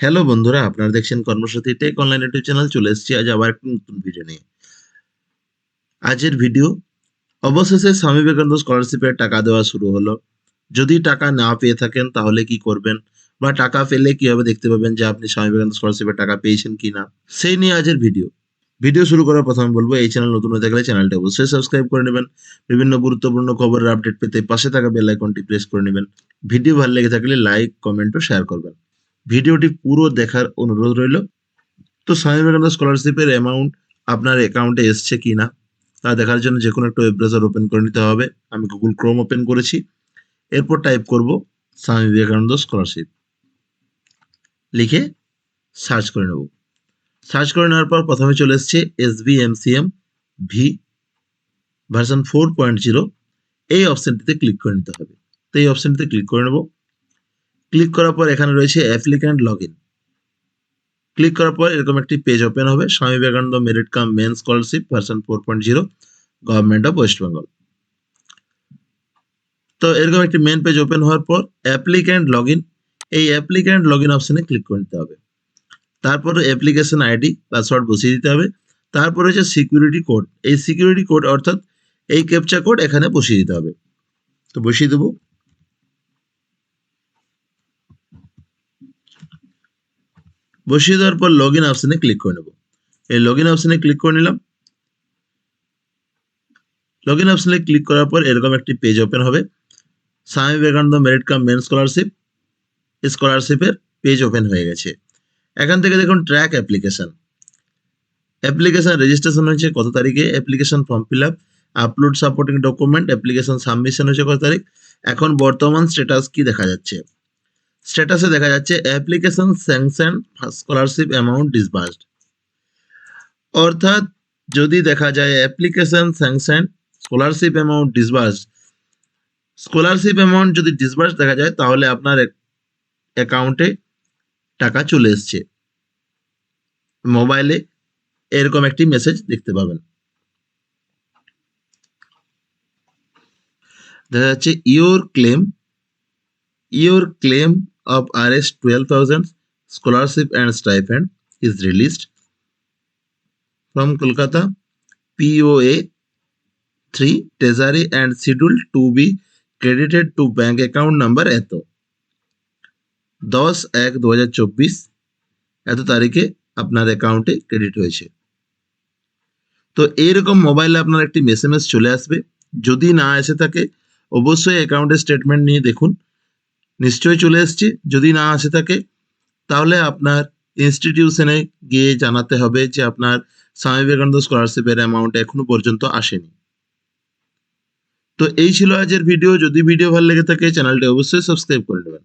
Hello বন্ধুরা, আপনারা দেখছেন Karmasathi tech online YouTube channel চলে এসেছি আজ আবার একটা নতুন ভিডিও নিয়ে। আজের ভিডিও অবশেষে স্বামী বিবেকানন্দ স্কলারশিপের টাকা দেওয়া শুরু হলো। যদি টাকা না পেয়ে থাকেন, তাহলে কি করবেন? বা টাকা পেলে কীভাবে দেখতে পাবেন যে আপনি স্বামী বিবেকানন্দ স্কলারশিপের টাকা পেয়েছেন কি না সেই নিয়ে আজের ভিডিও ভিডিও শুরু করার প্রথমে বলব, এই চ্যানেল নতুন হয়ে থাকলে চ্যানেলটা অবশ্যই সাবস্ক্রাইব করে নেবেন। বিভিন্ন গুরুত্বপূর্ণ খবরের আপডেট পেতে পাশে থাকা বেল আইকনটি প্রেস করে নেবেন। ভিডিও ভালো লেগে থাকলে লাইক কমেন্ট ও শেয়ার করবেন। ভিডিওটি পুরো দেখার অনুরোধ রইল। তো স্বামী বিবেকানন্দ স্কলারশিপের অ্যামাউন্ট আপনার অ্যাকাউন্টে এসছে কি না তা দেখার জন্য যে কোনো একটা ওয়েব ব্রাউজার ওপেন করে নিতে হবে। আমি গুগল ক্রোম ওপেন করেছি। এরপর টাইপ করব স্বামী বিবেকানন্দ স্কলারশিপ লিখে সার্চ করে নেব। সার্চ করে নেওয়ার পর প্রথমে চলে এসছে S B M C M V version four point zero এই অপশানটিতে ক্লিক করে নিতে হবে। তো এই অপশানটিতে ক্লিক করে নেব। ক্লিক করার পর এখানে রয়েছে অ্যাপ্লিক্যান্ট লগ ক্লিক করার পর এরকম একটি পেজ ওপেন হবে। Swami Vivekananda merit cum means scholarship version four point zero government of West Bengal তো এরকম একটি মেন পেজ ওপেন হওয়ার পর অ্যাপ্লিক্যান্ট লগ এই অ্যাপ্লিক্যান্ট লগ ইন অপশানে ক্লিক করে নিতে হবে। তারপর অ্যাপ্লিকেশন আইডি পাসওয়ার্ড বসিয়ে দিতে হবে। তারপর হচ্ছে সিকিউরিটি কোড এই সিকিউরিটি কোড অর্থাৎ এই ক্যাপচা কোড এখানে বসিয়ে দিতে হবে। তো বসিয়ে দেবো। বসিয়ে দেওয়ার পর লগ ইন অপশনে ক্লিক করে নেব। এই লগ ইন অপশনে ক্লিক করে নিলাম। লগ ইন অপশনে ক্লিক করার পর এরকম একটি পেজ ওপেন হবে। Swami Vivekananda merit cum means scholarship স্কলারশিপের পেজ ওপেন হয়ে গেছে। এখান থেকে দেখুন ট্র্যাক অ্যাপ্লিকেশন অ্যাপ্লিকেশান রেজিস্ট্রেশন হয়েছে কত তারিখে? Application form fill up upload supporting document application submission হয়েছে কত তারিখ? এখন বর্তমান স্ট্যাটাস কি দেখা যাচ্ছে? স্ট্যাটাসে দেখা যাচ্ছে application sanction scholarship amount disbursed. অর্থাৎ যদি দেখা যায় application sanction, scholarship amount disburse scholarship amount যদি ডিসবার্স দেখা যায়, তাহলে আপনার অ্যাকাউন্টে টাকা চলে এসছে। মোবাইলে এরকম একটি মেসেজ দেখতে পাবেন। দেখা যাচ্ছে your claim your claim of Rs 12,000 scholarship and stipend is released from Kolkata POA 3 Treasury and scheduled to be credited to bank account number এত দশ এক দু হাজার চব্বিশ এত তারিখে আপনার অ্যাকাউন্টে ক্রেডিট হয়েছে তো এইরকম মোবাইলে আপনার একটি এস চলে আসবে যদি না এসে থাকে অবশ্যই অ্যাকাউন্টের স্টেটমেন্ট নিয়ে দেখুন নিশ্চয়ই চলে এসেছি। যদি না আসে থাকে, তাহলে আপনার ইনস্টিটিউশনে গিয়ে জানাতে হবে যে আপনার স্বামী বিবেকানন্দ স্কলারশিপের অ্যামাউন্ট এখনও পর্যন্ত আসেনি। তো এই ছিল আজের ভিডিও যদি ভিডিও ভালো লেগে থাকে চ্যানেলটি অবশ্যই সাবস্ক্রাইব করে নেবেন।